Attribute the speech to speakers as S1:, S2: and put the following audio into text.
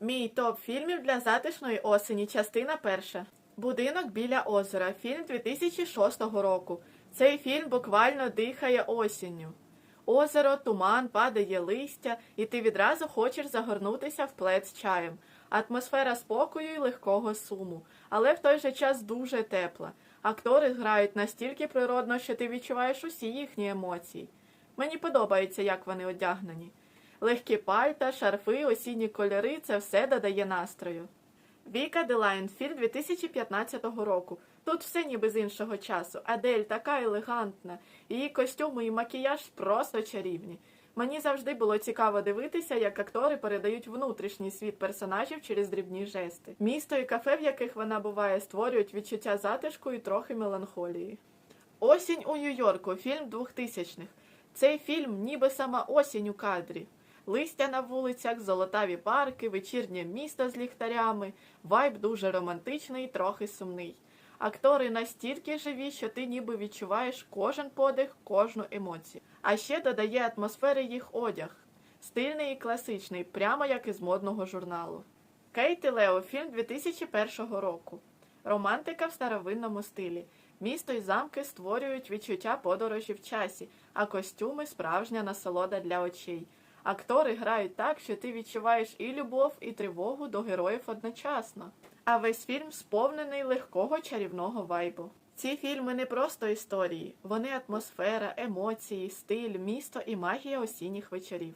S1: Мій топ фільмів для затишної осені. Частина перша. Будинок біля озера. Фільм 2006 року. Цей фільм буквально дихає осінню. Озеро, туман, падає листя, і ти відразу хочеш загорнутися в плед з чаєм. Атмосфера спокою і легкого суму, але в той же час дуже тепла. Актори грають настільки природно, що ти відчуваєш усі їхні емоції. Мені подобається, як вони одягнені. Легкі пальта, шарфи, осінні кольори це все додає настрою. Віка Делайн, фільм 2015 року. Тут все ніби з іншого часу. Адель така елегантна. Її костюми і макіяж просто чарівні. Мені завжди було цікаво дивитися, як актори передають внутрішній світ персонажів через дрібні жести. Місто і кафе, в яких вона буває, створюють відчуття затишку і трохи меланхолії. Осінь у Нью-Йорку, фільм 2000-х. Цей фільм ніби сама осінь у кадрі. Листя на вулицях, золотаві парки, вечірнє місто з ліхтарями. Вайб дуже романтичний трохи сумний. Актори настільки живі, що ти ніби відчуваєш кожен подих, кожну емоцію. А ще додає атмосфери їх одяг. Стильний і класичний, прямо як із модного журналу. Кейт і Лео, фільм 2001 року. Романтика в старовинному стилі. Місто і замки створюють відчуття подорожі в часі, а костюми справжня насолода для очей. Актори грають так, що ти відчуваєш і любов, і тривогу до героїв одночасно. А весь фільм сповнений легкого чарівного вайбу. Ці фільми не просто історії, вони атмосфера, емоції, стиль, місто і магія осінніх вечорів.